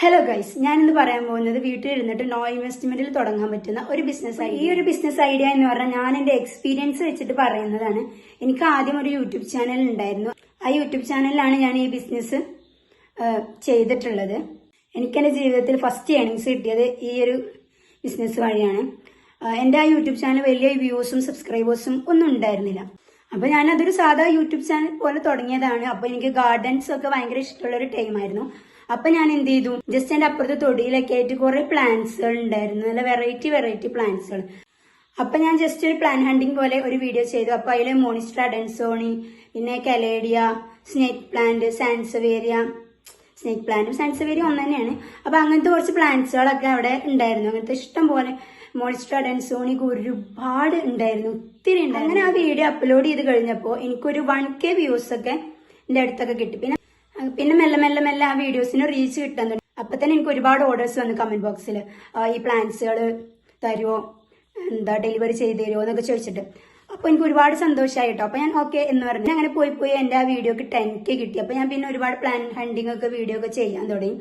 Hello guys ഞാൻ ഇന്ന് പറയാൻ പോകുന്നത് വീട്ടിൽ ഇരുന്നിട്ട് നോ ഇൻവെസ്റ്റ്മെന്റിൽ തുടങ്ങാൻ പറ്റുന്ന ഒരു ബിസിനസ് ഈ ഒരു ബിസിനസ് ഐഡിയ എന്ന് പറഞ്ഞാൽ ഞാൻ എന്റെ എക്സ്പീരിയൻസ് വെച്ചിട്ട് പറയുന്നതാണ്. എനിക്ക് ആദ്യം ഒരു യൂട്യൂബ് ചാനൽ ഉണ്ടായിരുന്നു. ആ യൂട്യൂബ് ചാനലിലാണ് ഞാൻ ഈ ബിസിനസ് ചെയ്തിട്ടുള്ളത്. എനിക്ക് എന്റെ ജീവിതത്തിൽ ഫസ്റ്റ് ഏണിങ്സ് കിട്ടിയത് ഈ ഒരു ബിസിനസ് വഴിയാണ്. എന്റെ എന്റെ ആ യൂട്യൂബ് ചാനൽ വലിയ വ്യൂസും സബ്സ്ക്രൈബേഴ്സും ഒന്നും ഉണ്ടായിരുന്നില്ല. അപ്പൊ ഞാൻ അതൊരു സാധാ യൂട്യൂബ് ചാനൽ പോലെ തുടങ്ങിയതാണ്. അപ്പൊ എനിക്ക് ഗാർഡൻസ് ഒക്കെ ഭയങ്കര ഇഷ്ടമുള്ള ഒരു ടൈമായിരുന്നു അപ്പൊ ഞാൻ എന്ത് ചെയ്തു? ജസ്റ്റ് എന്റെ അപ്പുറത്തെ തൊടിയിലൊക്കെ ആയിട്ട് കുറെ പ്ലാന്റ്സുകൾ ഉണ്ടായിരുന്നു. നല്ല വെറൈറ്റി വെറൈറ്റി പ്ലാന്റ്സുകൾ അപ്പൊ ഞാൻ ജസ്റ്റ് ഒരു പ്ലാൻ ഹണ്ടിങ് പോലെ ഒരു വീഡിയോ ചെയ്തു. അപ്പൊ അതിൽ മോണിസ്റ്റർ അഡൻസോണി പിന്നെ caladium snake plant sansevieria snake പ്ലാന്റും സാൻസവേരിയ ഒന്ന് തന്നെയാണ്. അപ്പൊ അങ്ങനത്തെ കുറച്ച് പ്ലാന്റ്സുകളൊക്കെ അവിടെ ഉണ്ടായിരുന്നു. അങ്ങനത്തെ ഇഷ്ടം പോലെ മോണിസ്റ്റർ ഡെൻസോണിക്ക് ഒരുപാട് ഉണ്ടായിരുന്നു. ഒത്തിരി ഉണ്ടായിരുന്നു. അങ്ങനെ ആ വീഡിയോ അപ്ലോഡ് ചെയ്ത് കഴിഞ്ഞപ്പോൾ എനിക്കൊരു വൺ കെ വ്യൂസ് ഒക്കെ എന്റെ അടുത്തൊക്കെ കിട്ടി. പിന്നെ പിന്നെ മെല്ലെ മെല്ലെ മെല്ലെ ആ വീഡിയോസിന് റീച്ച് കിട്ടാൻ തുടങ്ങി അപ്പൊ തന്നെ എനിക്ക് ഒരുപാട് ഓർഡേഴ്സ് വന്നു കമന്റ് ബോക്സിൽ ഈ പ്ലാന്റ്സുകൾ തരുമോ എന്താ ഡെലിവറി ചെയ്ത് തരുമോ എന്നൊക്കെ ചോദിച്ചിട്ട്. അപ്പൊ എനിക്ക് ഒരുപാട് സന്തോഷമായി കേട്ടോ അപ്പൊ ഞാൻ ഓക്കെ എന്ന് പറഞ്ഞു. അങ്ങനെ പോയി പോയി എന്റെ ആ വീഡിയോക്ക് ടെൻ കെ കിട്ടി. അപ്പൊ ഞാൻ പിന്നെ ഒരുപാട് പ്ലാൻ ഹണ്ടിങ് ഒക്കെ വീഡിയോ ഒക്കെ ചെയ്യാൻ തുടങ്ങി.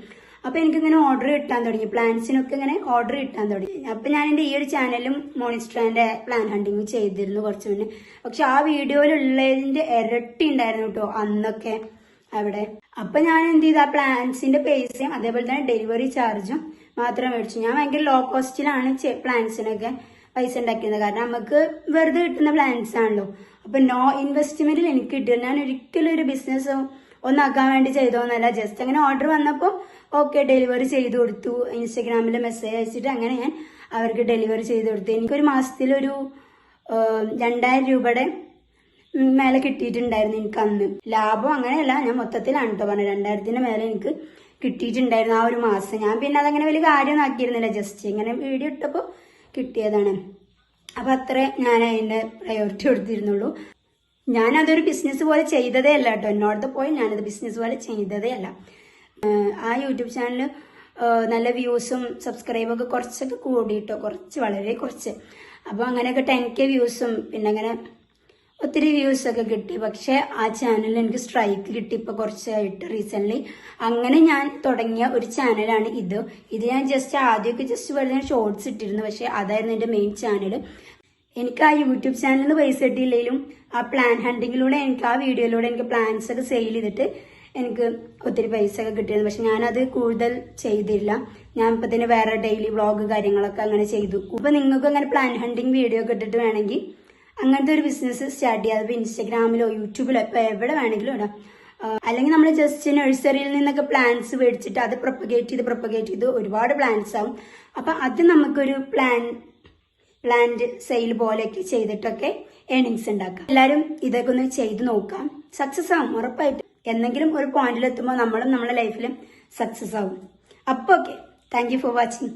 അപ്പൊ എനിക്കിങ്ങനെ ഓർഡർ കിട്ടാൻ തുടങ്ങി. പ്ലാൻസിനൊക്കെ ഇങ്ങനെ ഓർഡർ കിട്ടാൻ തുടങ്ങി. അപ്പൊ ഞാൻ എന്റെ ഈ ഒരു ചാനലും മോണിസ്റ്ററിന്റെ പ്ലാൻ ഹണ്ടിങ് ചെയ്തിരുന്നു കുറച്ച് മുന്നേ. പക്ഷെ ആ വീഡിയോയിലുള്ളതിന്റെ ഇരട്ടി ഉണ്ടായിരുന്നു കേട്ടോ അന്നൊക്കെ. അവിടെ. അപ്പൊ ഞാൻ എന്ത് ചെയ്തു? ആ പ്ലാൻസിന്റെ പൈസയും അതേപോലെ തന്നെ ഡെലിവറി ചാർജും മാത്രം മേടിച്ചു. ഞാൻ ഭയങ്കര ലോ കോസ്റ്റിലാണ് പ്ലാൻസിനൊക്കെ പൈസ ഉണ്ടാക്കിയത് കാരണം നമുക്ക് വെറുതെ കിട്ടുന്ന പ്ലാൻസ് ആണല്ലോ. അപ്പൊ നോ ഇൻവെസ്റ്റ്മെന്റിൽ എനിക്ക് കിട്ടിയത് ഞാൻ ഒരിക്കലും ഒരു ബിസിനസ് ഒന്നാക്കാൻ വേണ്ടി ചെയ്തോന്നല്ല ജസ്റ്റ് അങ്ങനെ ഓർഡർ വന്നപ്പോൾ ഓക്കെ ഡെലിവറി ചെയ്ത് കൊടുത്തു. ഇൻസ്റ്റഗ്രാമിൽ മെസ്സേജ് അയച്ചിട്ട് അങ്ങനെ ഞാൻ അവർക്ക് ഡെലിവറി ചെയ്ത് കൊടുത്തു. എനിക്കൊരു മാസത്തിൽ ഒരു രണ്ടായിരം രൂപയുടെ മേലെ കിട്ടിയിട്ടുണ്ടായിരുന്നു എനിക്ക് അന്ന്. ലാഭം അങ്ങനെയല്ല ഞാൻ മൊത്തത്തിലാണ് കേട്ടോ പറഞ്ഞത്. രണ്ടായിരത്തിന്റെ മേലെ എനിക്ക് കിട്ടിയിട്ടുണ്ടായിരുന്നു ആ ഒരു മാസം. ഞാൻ പിന്നെ അതങ്ങനെ വലിയ കാര്യമൊന്നും ആക്കിയിരുന്നില്ല ജസ്റ്റ് ഇങ്ങനെ വീഡിയോ ഇട്ടപ്പോൾ കിട്ടിയതാണ്. അപ്പൊ അത്രേ ഞാൻ അതിന്റെ പ്രയോറിറ്റി കൊടുത്തിരുന്നുള്ളൂ. ഞാൻ അതൊരു ബിസിനസ് പോലെ ചെയ്തതേ അല്ല കേട്ടോ എന്നോടത്ത് പോയി ഞാനത് ബിസിനസ് പോലെ ചെയ്തതേ അല്ല. ആ യൂട്യൂബ് ചാനൽ നല്ല വ്യൂസും സബ്സ്ക്രൈബൊക്കെ കുറച്ചൊക്കെ കൂടിയിട്ടോ. കുറച്ച് വളരെ കുറച്ച്. അപ്പോൾ അങ്ങനെയൊക്കെ ടെൻ കെ വ്യൂസും പിന്നെ അങ്ങനെ ഒത്തിരി വ്യൂസ് ഒക്കെ കിട്ടി. പക്ഷെ ആ ചാനലിൽ എനിക്ക് സ്ട്രൈക്ക് കിട്ടി ഇപ്പൊ കുറച്ചായിട്ട് റീസെന്റ് അങ്ങനെ ഞാൻ തുടങ്ങിയ ഒരു ചാനലാണ് ഇത്. ഇത് ഞാൻ ജസ്റ്റ് ആദ്യമൊക്കെ ജസ്റ്റ് വെറുതെ ഷോർട്സ് ഇട്ടിരുന്നു. പക്ഷെ അതായിരുന്നു എന്റെ മെയിൻ ചാനൽ എനിക്ക് ആ യൂട്യൂബ് ചാനലിൽ നിന്ന് പൈസ കിട്ടിയില്ലെങ്കിലും ആ പ്ലാൻ ഹണ്ടിങ്ങിലൂടെ എനിക്ക് ആ വീഡിയോയിലൂടെ എനിക്ക് പ്ലാൻസ് ഒക്കെ സെയിൽ ചെയ്തിട്ട് എനിക്ക് ഒത്തിരി പൈസ ഒക്കെ കിട്ടിയിരുന്നു. പക്ഷെ ഞാനത് കൂടുതൽ ചെയ്തില്ല. ഞാൻ ഇപ്പൊ തന്നെ വേറെ ഡെയിലി വ്ളോഗ് കാര്യങ്ങളൊക്കെ അങ്ങനെ ചെയ്തു. ഇപ്പൊ നിങ്ങൾക്ക് അങ്ങനെ പ്ലാൻ ഹണ്ടിങ് വീഡിയോ ഒക്കെ ഇട്ടിട്ട് വേണമെങ്കിൽ അങ്ങനത്തെ ഒരു ബിസിനസ് സ്റ്റാർട്ട് ചെയ്യാം. അതിപ്പോൾ ഇൻസ്റ്റാഗ്രാമിലോ യൂട്യൂബിലോ ഇപ്പോൾ എവിടെ വേണമെങ്കിലും ഇടാം. അല്ലെങ്കിൽ നമ്മൾ ജസ്റ്റ് നഴ്സറിയിൽ നിന്നൊക്കെ പ്ലാന്റ്സ് മേടിച്ചിട്ട് അത് പ്രൊപ്പഗേറ്റ് ചെയ്ത് പ്രൊപ്പഗേറ്റ് ചെയ്ത് ഒരുപാട് പ്ലാന്റ്സ് ആവും. അപ്പോൾ അത് നമുക്കൊരു പ്ലാൻ പ്ലാന്റ് സെയിൽ പോലെയൊക്കെ ചെയ്തിട്ടൊക്കെ ഏണിങ്സ് ഉണ്ടാക്കാം. എല്ലാവരും ഇതൊക്കെ ഒന്ന് ചെയ്ത് നോക്കാം. സക്സസ് ആവും ഉറപ്പായിട്ട്. എന്തെങ്കിലും ഒരു പോയിന്റിൽ എത്തുമ്പോൾ നമ്മളും നമ്മുടെ ലൈഫിലും സക്സസ് ആവും. അപ്പോൾ ഓക്കെ താങ്ക് ഫോർ വാച്ചിങ്